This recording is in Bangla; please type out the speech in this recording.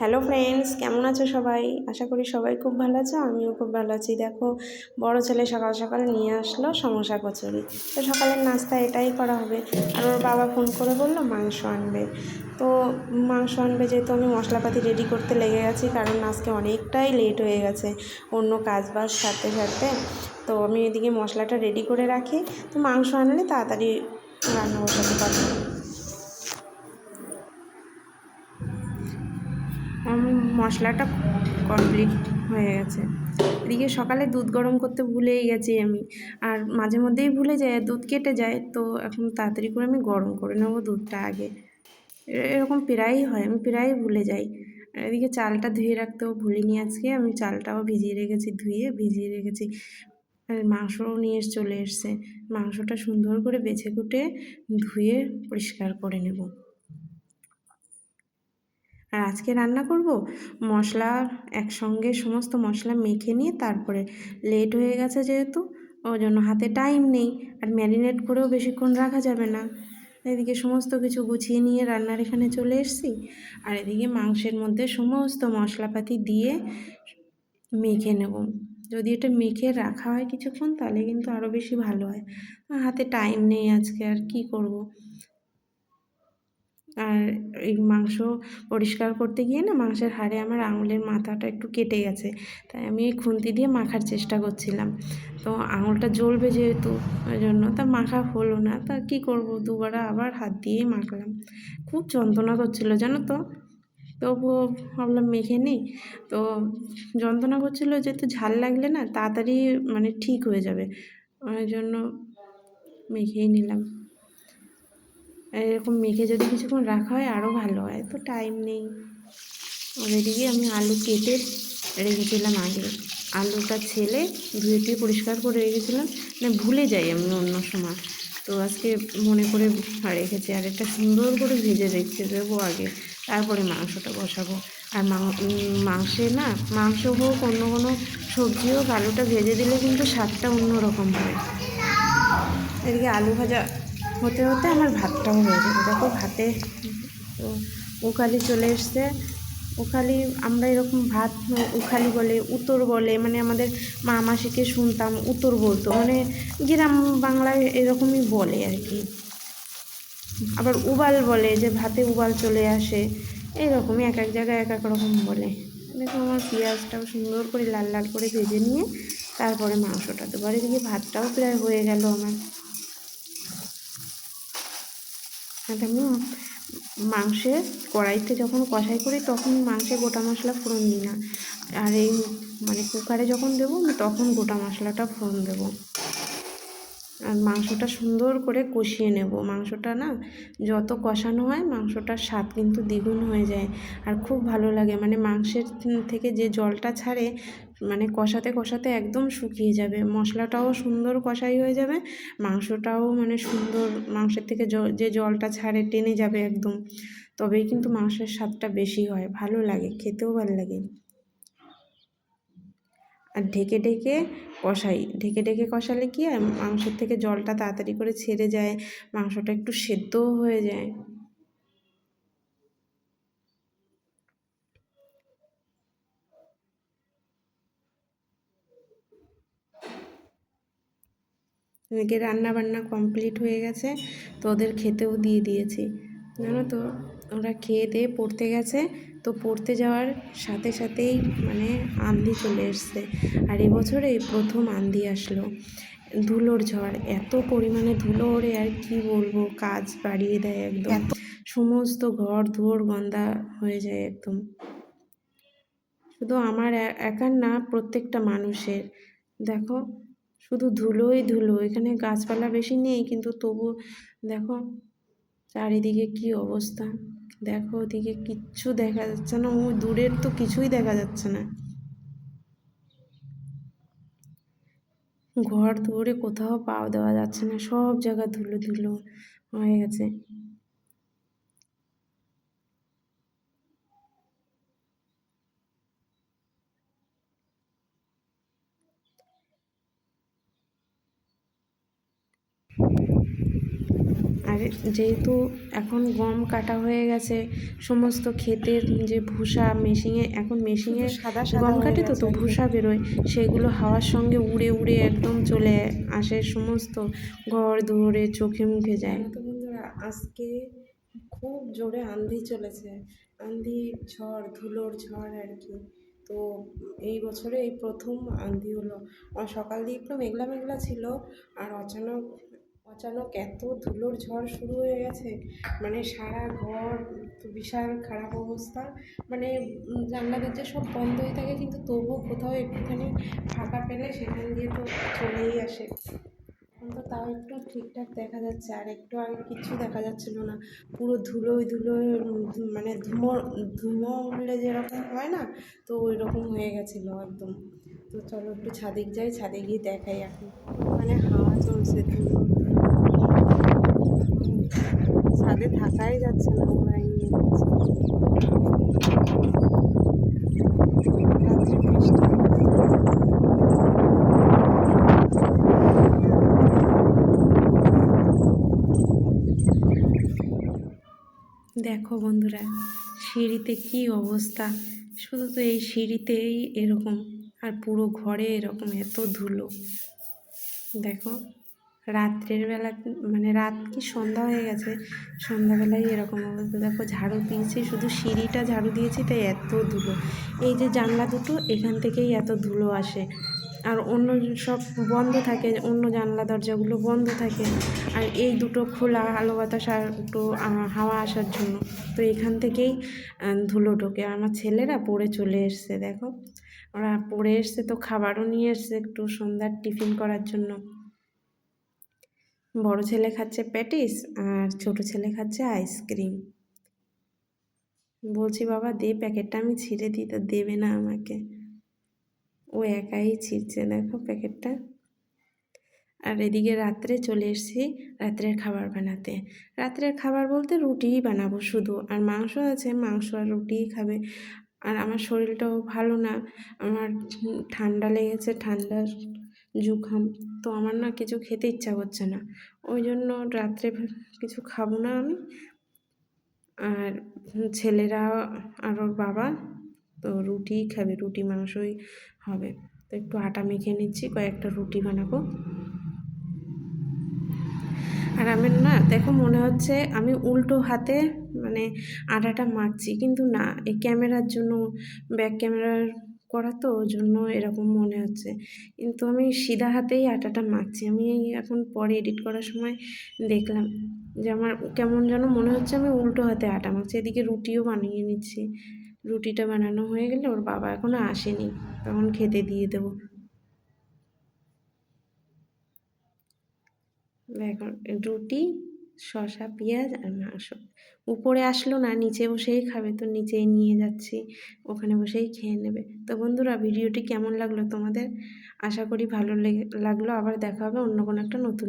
হ্যালো ফ্রেন্ডস কেমন আছো সবাই? আশা করি সবাই খুব ভালো আছো, আমিও খুব ভালো আছি। দেখো, বড় ছেলে সকাল সকাল নিয়ে আসলো সমোসা কচুরি। তো সকালের নাস্তা এটাই করা হবে। আর ওর বাবা ফোন করে বলল মাংস আনবে। তো মাংস আনবে যেহেতু আমি মশলাপাতি রেডি করতে লেগে গেছি, কারণ আজকে অনেকটাই লেট হয়ে গেছে অন্য কাজ বাজ সারতে সারতে। তো আমি এদিকে মশলাটা রেডি করে রাখি। তো মাংস আনলে তাড়াতাড়ি রান্না বসাতে পারব। মশলাটা কমপ্লিট হয়ে গেছে। এদিকে সকালে দুধ গরম করতে ভুলেই গেছি আমি। আর মাঝে মধ্যেই ভুলে যায়, দুধ কেটে যায়, তো এখন তাড়াতাড়ি করে আমি গরম করে নেব দুধটা আগে। এরকম প্রায়ই হয়, আমি প্রায়ই ভুলে যাই। এদিকে চালটা ধুয়ে রাখতেও ভুলিনি আজকে, আমি চালটাও ভিজিয়ে রেখেছি, ধুয়ে ভিজিয়ে রেখেছি। আর মাংসও নিয়ে চলে এসছে। মাংসটা সুন্দর করে বেছে কুটে ধুয়ে পরিষ্কার করে নেব। আর আজকে রান্না করব? মশলা একসঙ্গে সমস্ত মশলা মেখে নিয়ে তারপরে লেট হয়ে গেছে যেহেতু, ওই জন্য হাতে টাইম নেই। আর ম্যারিনেট করেও বেশিক্ষণ রাখা যাবে না। এদিকে সমস্ত কিছু গুছিয়ে নিয়ে রান্নার এখানে চলে এসেছি। আর এদিকে মাংসের মধ্যে সমস্ত মশলাপাতি দিয়ে মেখে নেব। যদি এটা মেখে রাখা হয় কিছুক্ষণ, তাহলে কিন্তু আরও বেশি ভালো হয়। হাতে টাইম নেই আজকে, আর কি করব? আর এই মাংস পরিষ্কার করতে গিয়ে না মাংসের হাড়ে আমার আঙুলের মাথাটা একটু কেটে গেছে। তাই আমি খুন্তি দিয়ে মাখার চেষ্টা করছিলাম। তো আঙুলটা জ্বলবে যেহেতু, ওই জন্য তা মাখা হলো না। তা কী করব? দুবার আবার হাত দিয়েই মাখলাম। খুব যন্ত্রণা করছিল, জানো তো? তবুও ভাবলাম মেখে নিই। তো যন্ত্রণা করছিল যেহেতু ঝাল লাগলে না তাড়াতাড়ি মানে ঠিক হয়ে যাবে। ওই জন্য মেখেই নিলাম। এরকম মেখে যদি কিছুক্ষণ রাখা হয় আরও ভালো হয়। তো টাইম নেই। ওদিকে আমি আলু কেটে রেখেছিলাম আগে। আলুটা ছেলে ধুয়ে টুয়ে পরিষ্কার করে রেখেছিলাম। না, ভুলে যাই আমি অন্য সময়। তো আজকে মনে করে রেখেছি। আর একটা সুন্দর করে ভেজে রেখে দেবো আগে। তারপরে মাংসটা বসাবো। আর মাংসে না, মাংস হোক, অন্য কোনো সবজি হোক, আলুটা ভেজে দিলে কিন্তু স্বাদটা অন্যরকম হয়। এদিকে আলু ভাজা হতে হতে আমার ভাতটাও হয়ে যাবে দেখো ভাতে তো উকালি চলে এসছে। উখালি, আমরা এরকম ভাত উখালি বলে উত্তর বলে মানে আমাদের মা মাসিকে শুনতাম উত্তর বলতো। মানে গ্রাম বাংলায় এরকমই বলে আর কি। আবার উবাল বলে যে ভাতে উবাল চলে আসে। এরকমই এক এক জায়গায় এক এক রকম বলে। দেখো আমার পেঁয়াজটাও সুন্দর করে লাল লাল করে ভেজে নিয়ে তারপরে মাংসটা দেবো। আর এদিকে ভাতটাও প্রায় হয়ে গেল আমার। আমি মাংসে কড়াইতে যখন কষাই করি, তখন মাংসে গোটা মশলা ফোড়ন দিই না। আর এই মানে কুকারে যখন দেবো তখন গোটা মশলাটা ফোড়ন দেবো। আর মাংসটা সুন্দর করে কষিয়ে নেব। মাংসটা না, যত কষানো হয়, মাংসটার স্বাদ কিন্তু দ্বিগুণ হয়ে যায়। আর খুব ভালো লাগে। মানে মাংসের থেকে যে জলটা ছাড়ে মানে কষাতে কষাতে একদম শুকিয়ে যাবে। মশলাটাও সুন্দর কষাই হয়ে যাবে। মাংসটাও মানে সুন্দর, মাংসের থেকে যে জলটা ছাড়ে টেনে যাবে একদম। তবেই কিন্তু মাংসের স্বাদটা বেশি হয়। ভালো লাগে, খেতেও ভালো লাগে। আর ঢেকে ঢেকে কষাই। ঢেকে ঢেকে কষালে কি হয়? মাংসের থেকে জলটা তাড়াতাড়ি করে ছেড়ে যায়। মাংসটা একটু সেদ্ধও হয়ে যায়। রান্না বান্না কমপ্লিট হয়ে গেছে তো ওদের খেতেও দিয়ে দিয়েছি। জানো তো ওরা খেয়ে দিয়ে পড়তে গেছে তো পড়তে যাওয়ার সাথে সাথেই মানে আন্দি চলে এসছে। আর এবছরে প্রথম আন্দি আসলো। ধুলোর ঝড় এত পরিমাণে ধুলো ওরে আর কি বলব কাজ বাড়িয়ে দেয় একদম। সমস্ত ঘর ধুয়োর গন্ধা হয়ে যায় একদম। শুধু আমার একার না প্রত্যেকটা মানুষের। দেখো শুধু ধুলোই ধুলো, এখানে গাছপালা বেশি নেই, কিন্তু তবু দেখো চারিদিকে কি অবস্থা। দেখো ওদিকে কিচ্ছু দেখা যাচ্ছে না, ও দূরের তো কিছুই দেখা যাচ্ছে না। ঘর দৌড়ে কোথাও পাও দেওয়া যাচ্ছে না, সব জায়গা ধুলো ধুলো হয়ে গেছে। আর যেহেতু এখন গম কাটা হয়ে গেছে সমস্ত ক্ষেতের যে ভুসা মেশিনে এখন মেশিনে সাদা গম কাটে তো তো ভুসা বেরোয় সেগুলো হাওয়ার সঙ্গে উড়ে উড়ে একদম চলে আসে সমস্ত ঘর দৌড়ে চোখে মুখে যায়। তো বন্ধুরা আজকে খুব জোরে আন্ধি চলেছে। আন্ধি ঝড় ধুলোর ঝড় আর কি। তো এই বছরে এই প্রথম আন্ধি হলো। সকাল দিয়ে একটু মেঘলা মেঘলা ছিল আর অচানক অচানক এত ধুলোর ঝড় শুরু হয়ে গেছে মানে সারা ঘর বিশাল খারাপ অবস্থা। মানে জানলা দরজা সব বন্ধ হয়ে থাকে, কিন্তু তবুও কোথাও একটুখানি ফাঁকা পেলে সেখান দিয়ে তো চলেই আসে। এখন তো তাও একটু ঠিকঠাক দেখা যাচ্ছে, আর একটু আগে কিছু দেখা যাচ্ছিল না। পুরো ধুলোয় ধুলোয় মানে ধুমো ধুমো উঠলে যেরকম হয় না, তো ওই রকম হয়ে গেছিল একদম। তো চলো একটু ছাদে যাই, ছাদে গিয়ে দেখাই এখন। মানে হাওয়া চলছে ধুলো। ছাদে থাকাই যাচ্ছে না ওরাই দেখো বন্ধুরা, সিঁড়িতে কি অবস্থা? শুধু তো এই সিঁড়িতেই এরকম, আর পুরো ঘরে এরকম এত ধুলো। দেখো। রাত্রের বেলা মানে রাত কি সন্ধ্যা হয়ে গেছে? সন্ধ্যাবেলায় এরকম অবস্থা। দেখো ঝাড়ু দিয়েছি, শুধু সিঁড়িটা ঝাড়ু দিয়েছি, তাই এত ধুলো। এই যে জানলা দুটো, এখান থেকেই এত ধুলো আসে। আর অন্য সব বন্ধ থাকে, অন্য জানলা দরজাগুলো বন্ধ থাকে। আর এই দুটো খোলা আলো বাতাস আর একটু হাওয়া আসার জন্য। তো এখান থেকেই ধুলো ঢোকে। আমার ছেলেরা পড়ে চলে এসছে, দেখো। ওরা পড়ে এসছে তো খাবারও নিয়ে এসছে একটু সন্ধ্যার টিফিন করার জন্য। বড় ছেলে খাচ্ছে প্যাটিস আর ছোট ছেলে খাচ্ছে আইসক্রিম। বলছি, বাবা, দে প্যাকেটটা, আমি ছিঁড়ে দিই, তো দেবে না আমাকে। ও একাই ছিঁড়ছে, দেখো প্যাকেটটা। আর এদিকে রাত্রে চলে এসেছি রাত্রের খাবার বানাতে। রাত্রের খাবার বলতে রুটিই বানাবো শুধু, আর মাংস আছে, মাংস আর রুটিই খাবে। আর আমার শরীরটাও ভালো না, আমার ঠান্ডা লেগেছে ঠান্ডা জুখাম। তো আমার না কিছু খেতে ইচ্ছা করছে না। ওই জন্য রাত্রে কিছু খাব না আমি। আর ছেলেরা আর ওর বাবা, তো রুটিই খাবে, রুটি মাংসই হবে। তো একটু আটা মেখে নিচ্ছি, কয়েকটা রুটি বানাবো। আর আমি না, দেখো মনে হচ্ছে আমি উল্টো হাতে মানে আটাটা মাখছি, কিন্তু না, এই ক্যামেরার জন্য, ব্যাক ক্যামেরার করা তো ওই জন্য এরকম মনে হচ্ছে। কিন্তু আমি সিধা হাতেই আটাটা মাখছি। আমি এখন পরে এডিট করার সময় দেখলাম যে আমার কেমন যেন মনে হচ্ছে আমি উল্টো হাতে আটা মাখছি। এদিকে রুটিও বানিয়ে নিচ্ছি। রুটিটা বানানো হয়ে গেলে ওর বাবা এখনও আসেনি। তখন খেতে দিয়ে দেবো। এখন রুটি শসা, পেঁয়াজ আর মাংস উপরে আসলো না, নিচে বসেই খাবে তো নিচেই নিয়ে যাচ্ছি, ওখানে বসেই খেয়ে নেবে। তো বন্ধুরা, ভিডিওটি কেমন লাগল তোমাদের? আশা করি ভালো লেগে, লাগল। আবার দেখা হবে অন্য কোনো একটা নতুন